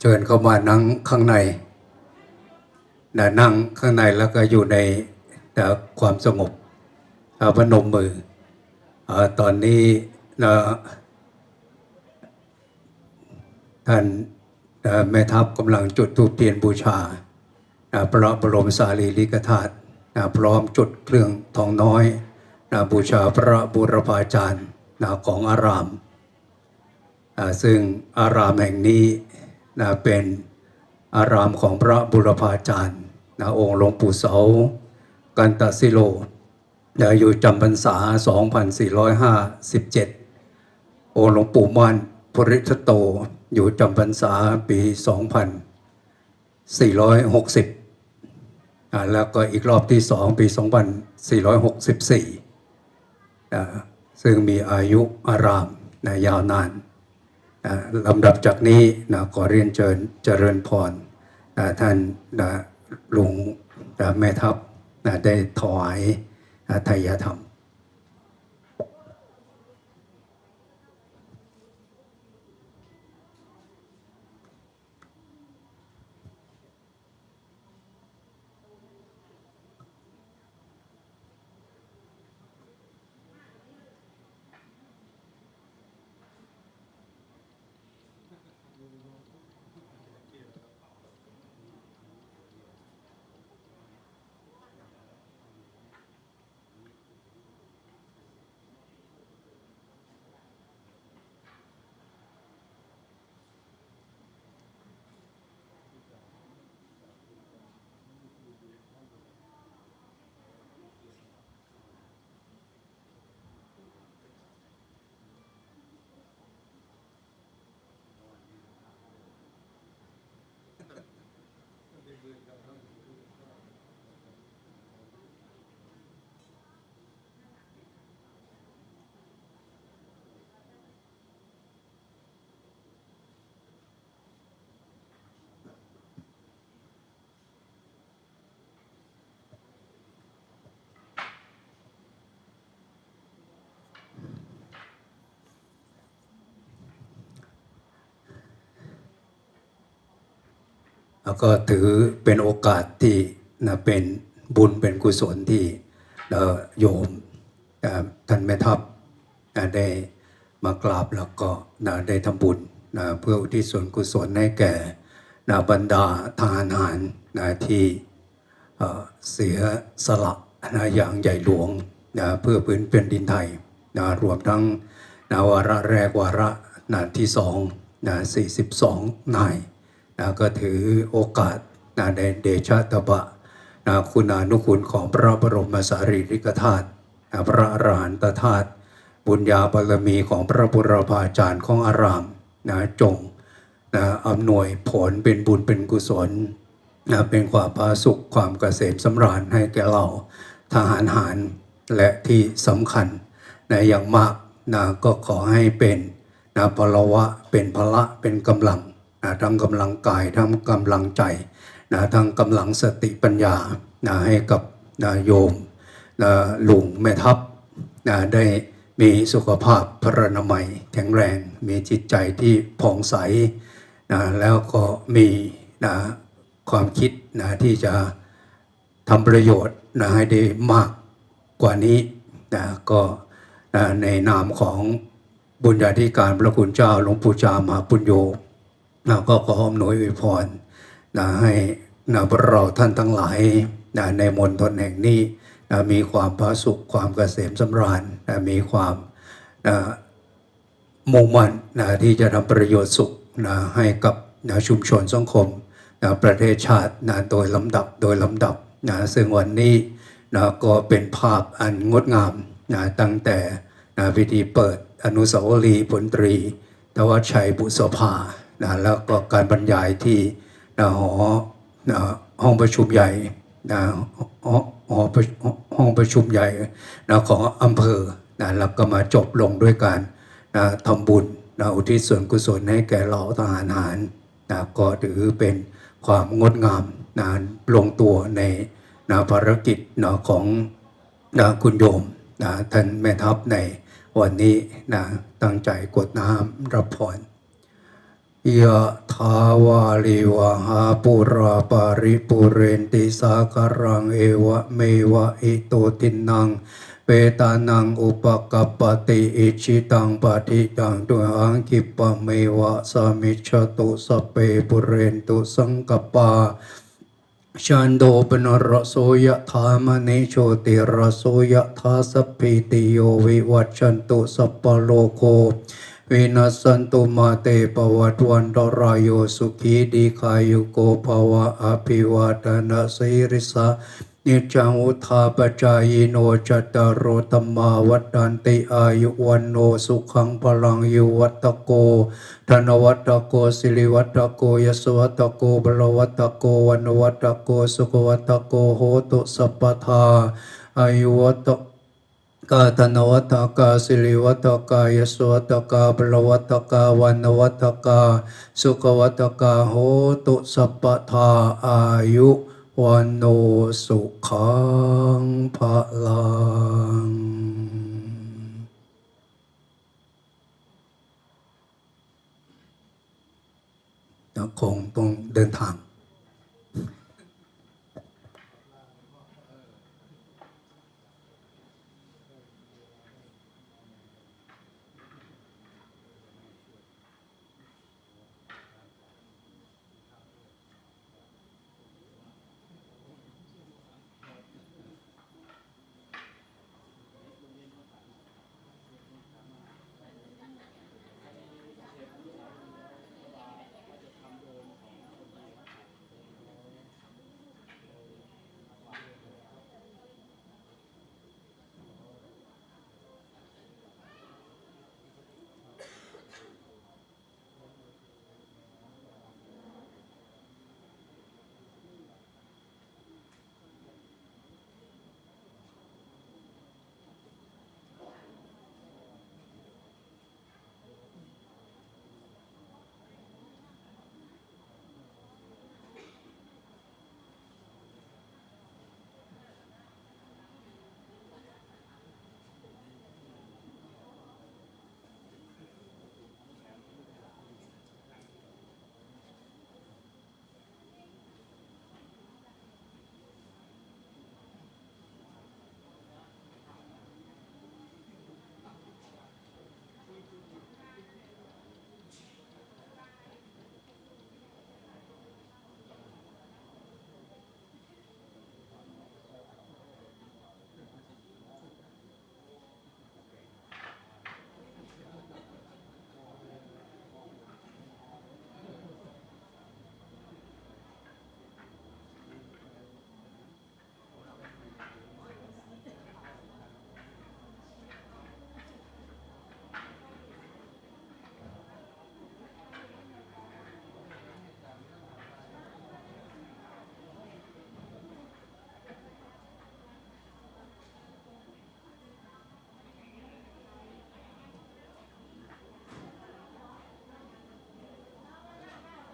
เชิญเข้ามานั่งข้างในนะนั่งข้างในแล้วก็อยู่ในนะความสงบอาพนมมืออตอนนี้นะท่านนะแม่ทัพกำลังจุดธูปเทียนบูชานะพระบรมสารีริกธาตุนะพร้อมจุดเครื่องทองน้อยนะบูชาพระบุรพาจารย์นะของอาราม ซึ่งอารามแห่งนี้นะเป็นอารามของพระบุรพาจารย์นะองค์หลวงปู่เสา กันตสิโลนะอยู่จำพรรษา 2457 องค์หลวงปู่ม่นพริชโตอยู่จำพรรษาปี 2460 แล้วก็อีกรอบที่สองปี 2464 ซึ่งมีอายุอารามนะยาวนาน ลำดับจากนี้นะขอเรียนเชิญเจริญพรนะท่านนะลุงนะแม่ทัพนะได้ถวายทายธรรม แล้วก็ถือเป็นโอกาสที่นะเป็นบุญเป็นกุศลที่โยมท่านแม่ทัพได้มากราบแล้วก็นะได้ทำบุญนะเพื่ออุทิศส่วนกุศลให้แก่นะบรรดาทหารหารนะที่เอ่อเสียสละนะอย่างใหญ่หลวงนะเพื่อพื้นเป็นดินไทยนะรวมทั้งนะวาระแรกวาระนะที่สองนะ42นาย นะก็ถือโอกาสนะในเดชะตบะนะคุณานุคุณของพระบรมสารีริกธาตุนะพระอรหันตธาตุบุญญาบารมีของพระบุรพาจารย์ของอารามนะจงนะอำนวยผลเป็นบุญเป็นกุศลนะเป็นความพาสุขความเกษมสำราญให้แก่เราทหารหารและที่สำคัญนะอย่างมากนะก็ขอให้เป็นนะพลวะเป็นพละเป็นกำลัง นะทั้งกำลังกายทั้งกำลังใจนะทั้งกำลังสติปัญญานะให้กับนะโยมนะลุงแม่ทัพนะได้มีสุขภาพพรรณนามัยแข็งแรง มีจิตใจที่ผ่องใสนะแล้วก็มีนะความคิดนะที่จะทำประโยชน์นะให้ได้มากกว่านี้นะก็นะในนามของบุญญาธิการพระคุณเจ้าหลวงปู่จามหาปุญโญ นะก็ขออำนวยอวยพรนะให้นะพวกเราท่านทั้งหลายนะในมณฑลแห่งนี้นะมีความพระสุขความเกษมสำราญนะมีความนะมุ่งมั่นนะที่จะทำประโยชน์สุขนะให้กับนะชุมชนสังคมนะประเทศชาตินะโดยลำดับโดยลำดับนะซึ่งวันนี้นะก็เป็นภาพอันงดงามนะตั้งแต่นะพิธีเปิดอนุสาวรีย์ผลตรีทวัชชัยบุษภา นะแล้วก็การบรรยายที่นะหอนะห้องประชุมใหญ่นะหอหอห้องประชุมใหญ่นะของอำเภอนะแล้วก็มาจบลงด้วยการนะทำบุญนะอุทิศส่วนกุศลให้แก่เหล่าทหารหารนะก็ถือเป็นความงดงามนะลงตัวในนะภารกิจนะของนะคุณโยมนะท่านแม่ทัพในวันนี้นะตั้งใจกดน้ำรับพร ยะถาวาลิวหาปุราปาริปุเรนติสาคารังเอวะเมวะอิโตตินัง เปตานังอุปกัปติอิชิตังปฏิตังตุหังคิปะเมวะสามิชตุสเปปุเรนตุสังกปาชันโดปนรโสยธามณิโชติรโสยธาสพพิติโยวิวัชชันตุสัพพะโลโก วินัสันตุมาเตปวัตวันตรายโยสุขีดีคายุโกภวะอภิวาทนาสิริสานิจจังอุทาปจายโนจตารโรธรรมาวัฏันติอายุวันโนสุขังพลังยุวัตโกธนวัตโกสิริวัตโกยสวัตโกบลวัตโกวันวัตโกสุขวัตโกโหตุสัพพทาอายุวัตก กาธนวัตกาสิริวัตกายสวัตกาบลวัตกาวันวัตกา สุขวัตกาโหตุสัพพทาอายุวันโนสุขังพลังคงต้องเดินทาง